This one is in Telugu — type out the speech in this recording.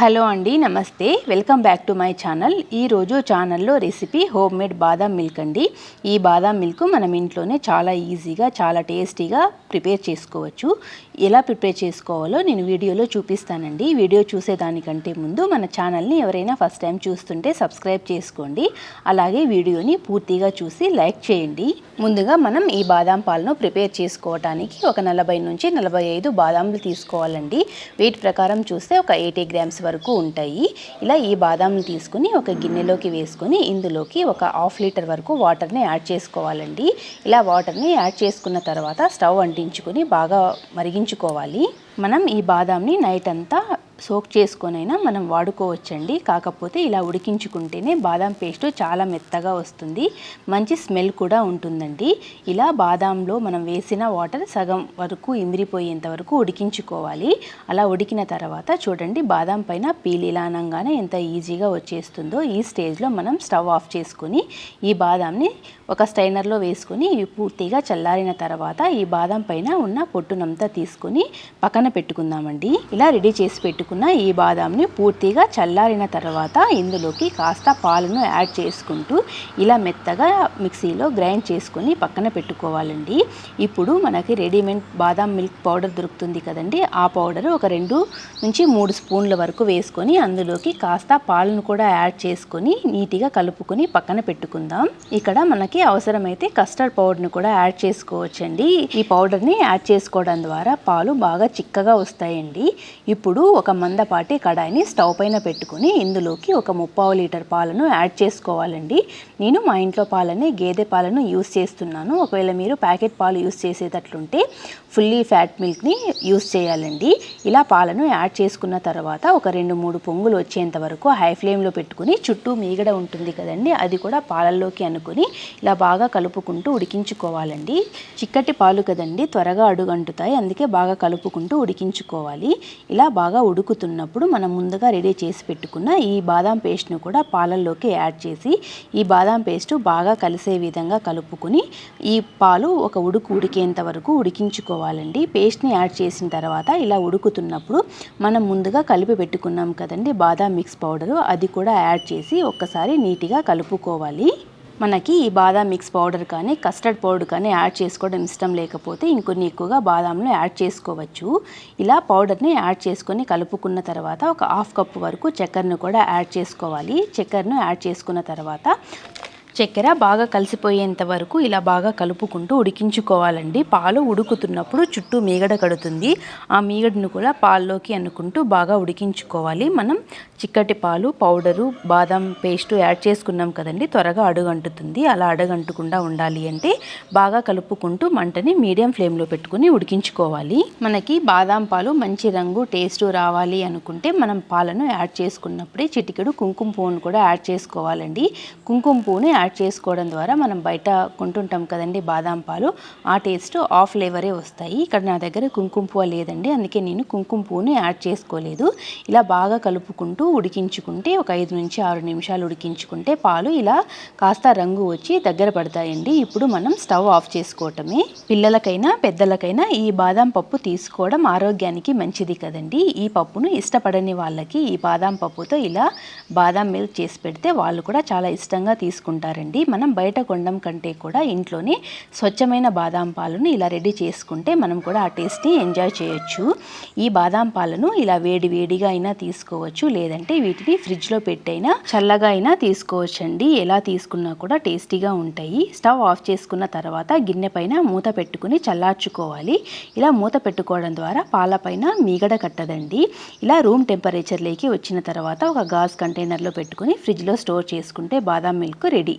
హలో అండి నమస్తే. Welcome back to my channel. ఈరోజు ఛానల్లో రెసిపీ హోమ్ మేడ్ బాదాం మిల్క్ అండి. ఈ బాదాం మిల్క్ మనం ఇంట్లోనే చాలా ఈజీగా చాలా టేస్టీగా ప్రిపేర్ చేసుకోవచ్చు. ఎలా ప్రిపేర్ చేసుకోవాలో నేను వీడియోలో చూపిస్తానండి. వీడియో చూసేదానికంటే ముందు మన ఛానల్ని ఎవరైనా ఫస్ట్ టైం చూస్తుంటే సబ్స్క్రైబ్ చేసుకోండి. అలాగే వీడియోని పూర్తిగా చూసి లైక్ చేయండి. ముందుగా మనం ఈ బాదాం పాలను ప్రిపేర్ చేసుకోవడానికి ఒక నలభై నుంచి నలభై ఐదు బాదాంలు తీసుకోవాలండి. వెయిట్ ప్రకారం చూస్తే ఒక ఎయిటీ గ్రామ్స్ వరకు ఉంటాయి. ఇలా ఈ బాదాంని తీసుకుని ఒక గిన్నెలోకి వేసుకొని ఇందులోకి ఒక హాఫ్ లీటర్ వరకు వాటర్ని యాడ్ చేసుకోవాలండి. ఇలా వాటర్ని యాడ్ చేసుకున్న తర్వాత స్టవ్ అంటించుకొని బాగా మరిగించుకోవాలి. మనం ఈ బాదాంని నైట్ అంతా సోక్ చేసుకొనైనా మనం వాడుకోవచ్చండి. కాకపోతే ఇలా ఉడికించుకుంటేనే బాదం పేస్ట్ చాలా మెత్తగా వస్తుంది. మంచి స్మెల్ కూడా ఉంటుందండి. ఇలా బాదాంలో మనం వేసిన వాటర్ సగం వరకు ఇమిరిపోయేంత వరకు ఉడికించుకోవాలి. అలా ఉడికిన తర్వాత చూడండి బాదాం పైన పీలిలానంగానే ఎంత ఈజీగా వచ్చేస్తుందో ఈ స్టేజ్లో మనం స్టవ్ ఆఫ్ చేసుకొని ఈ బాదాంని ఒక స్టైనర్లో వేసుకొని ఇవి పూర్తిగా చల్లారిన తర్వాత ఈ బాదం పైన ఉన్న పొట్టునంతా తీసుకొని పక్కన పెట్టుకుందామండి. ఇలా రెడీ చేసి పెట్టుకున్న ఈ బాదాంని పూర్తిగా చల్లారిన తర్వాత ఇందులోకి కాస్త పాలను యాడ్ చేసుకుంటూ ఇలా మెత్తగా మిక్సీలో గ్రైండ్ చేసుకొని పక్కన పెట్టుకోవాలండి. ఇప్పుడు మనకి రెడీమేడ్ బాదాం మిల్క్ పౌడర్ దొరుకుతుంది కదండి. ఆ పౌడర్ ఒక రెండు నుంచి మూడు స్పూన్ల వరకు వేసుకొని అందులోకి కాస్త పాలను కూడా యాడ్ చేసుకొని నీట్గా కలుపుకొని పక్కన పెట్టుకుందాం. ఇక్కడ మనకి అవసరమైతే కస్టర్డ్ పౌడర్ని కూడా యాడ్ చేసుకోవచ్చండి. ఈ పౌడర్ని యాడ్ చేసుకోవడం ద్వారా పాలు బాగా చిక్కగా వస్తాయండి. ఇప్పుడు ఒక మందపాటి కడాయిని స్టవ్ పైన పెట్టుకుని ఇందులోకి ఒక ముప్పావు లీటర్ పాలను యాడ్ చేసుకోవాలండి. నేను మా ఇంట్లో పాలని గేదె పాలను యూస్ చేస్తున్నాను. ఒకవేళ మీరు ప్యాకెట్ పాలు యూస్ చేసేటట్లుంటే ఫుల్లీ ఫ్యాట్ మిల్క్ని యూస్ చేయాలండి. ఇలా పాలను యాడ్ చేసుకున్న తర్వాత ఒక రెండు మూడు పొంగులు వచ్చేంత వరకు హై ఫ్లేమ్లో పెట్టుకుని చుట్టూ మీగడ ఉంటుంది కదండి అది కూడా పాలల్లోకి అనుకుని ఇలా బాగా కలుపుకుంటూ ఉడికించుకోవాలండి. చిక్కటి పాలు కదండి త్వరగా అడుగంటుతాయి అందుకే బాగా కలుపుకుంటూ ఉడికించుకోవాలి. ఇలా బాగా ఉడుకు ఉడుకుతున్నప్పుడు మనం ముందుగా రెడీ చేసి పెట్టుకున్న ఈ బాదాం పేస్ట్ను కూడా పాలల్లోకి యాడ్ చేసి ఈ బాదాం పేస్ట్ బాగా కలిసే విధంగా కలుపుకుని ఈ పాలు ఒక ఉడుకు ఉడికేంత వరకు ఉడికించుకోవాలండి. పేస్ట్ని యాడ్ చేసిన తర్వాత ఇలా ఉడుకుతున్నప్పుడు మనం ముందుగా కలిపి పెట్టుకున్నాం కదండి బాదాం మిక్స్ పౌడరు అది కూడా యాడ్ చేసి ఒక్కసారి నీట్గా కలుపుకోవాలి. మనకి ఈ బాదాం మిక్స్ పౌడర్ కానీ కస్టర్డ్ పౌడర్ కానీ యాడ్ చేసుకోవడం ఇష్టం లేకపోతే ఇంకొన్ని ఎక్కువగా బాదాంలో యాడ్ చేసుకోవచ్చు. ఇలా పౌడర్ని యాడ్ చేసుకొని కలుపుకున్న తర్వాత ఒక హాఫ్ కప్ వరకు చక్కెరను కూడా యాడ్ చేసుకోవాలి. చక్కెరను యాడ్ చేసుకున్న తర్వాత చక్కెర బాగా కలిసిపోయేంత వరకు ఇలా బాగా కలుపుకుంటూ ఉడికించుకోవాలండి. పాలు ఉడుకుతున్నప్పుడు చుట్టూ మీగడ కడుతుంది. ఆ మీగడను కూడా పాల్లోకి అనుకుంటూ బాగా ఉడికించుకోవాలి. మనం చిక్కటి పాలు పౌడరు బాదం పేస్ట్ యాడ్ చేసుకున్నాం కదండి. త్వరగా అడుగంటుతుంది. అలా అడుగంటకుండా ఉండాలి అంటే బాగా కలుపుకుంటూ మంటని మీడియం ఫ్లేమ్లో పెట్టుకుని ఉడికించుకోవాలి. మనకి బాదం పాలు మంచి రంగు టేస్ట్ రావాలి అనుకుంటే మనం పాలను యాడ్ చేసుకున్నప్పుడే చిటికెడు కుంకుమ పువ్వును కూడా యాడ్ చేసుకోవాలండి. కుంకుమ పువ్వుని యాడ్ యాడ్ చేసుకోవడం ద్వారా మనం బయట కొంటుంటాం కదండి బాదాం పాలు. ఆ టేస్ట్ ఆఫ్ ఫ్లేవరే వస్తాయి. ఇక్కడ నా దగ్గర కుంకుమ పువ్వు లేదండి. అందుకే నేను కుంకుమ పువ్వుని యాడ్ చేసుకోలేదు. ఇలా బాగా కలుపుకుంటూ ఉడికించుకుంటే ఒక ఐదు నుంచి ఆరు నిమిషాలు ఉడికించుకుంటే పాలు ఇలా కాస్త రంగు వచ్చి దగ్గర పడతాయండి. ఇప్పుడు మనం స్టవ్ ఆఫ్ చేసుకోవటమే. పిల్లలకైనా పెద్దలకైనా ఈ బాదాం పప్పు తీసుకోవడం ఆరోగ్యానికి మంచిది కదండి. ఈ పప్పును ఇష్టపడని వాళ్ళకి ఈ బాదాం పప్పుతో ఇలా బాదాం మిల్క్ చేసి పెడితే వాళ్ళు కూడా చాలా ఇష్టంగా తీసుకుంటారు. తీసుకుంటారండి మనం బయట కొండం కంటే కూడా ఇంట్లోనే స్వచ్ఛమైన బాదాం పాలను ఇలా రెడీ చేసుకుంటే మనం కూడా ఆ టేస్ట్ని ఎంజాయ్ చేయొచ్చు. ఈ బాదాం పాలను ఇలా వేడి వేడిగా అయినా తీసుకోవచ్చు లేదంటే వీటిని ఫ్రిడ్జ్లో పెట్టైనా చల్లగా అయినా తీసుకోవచ్చు అండి ఎలా తీసుకున్నా కూడా టేస్టీగా ఉంటాయి. స్టవ్ ఆఫ్ చేసుకున్న తర్వాత గిన్నె పైన మూత పెట్టుకుని చల్లార్చుకోవాలి. ఇలా మూత పెట్టుకోవడం ద్వారా పాలపైన మీగడ కట్టదండి. ఇలా రూమ్ టెంపరేచర్లోకి వచ్చిన తర్వాత ఒక గాజ్ కంటైనర్లో పెట్టుకుని ఫ్రిడ్జ్లో స్టోర్ చేసుకుంటే బాదాం మిల్క్ రెడీ.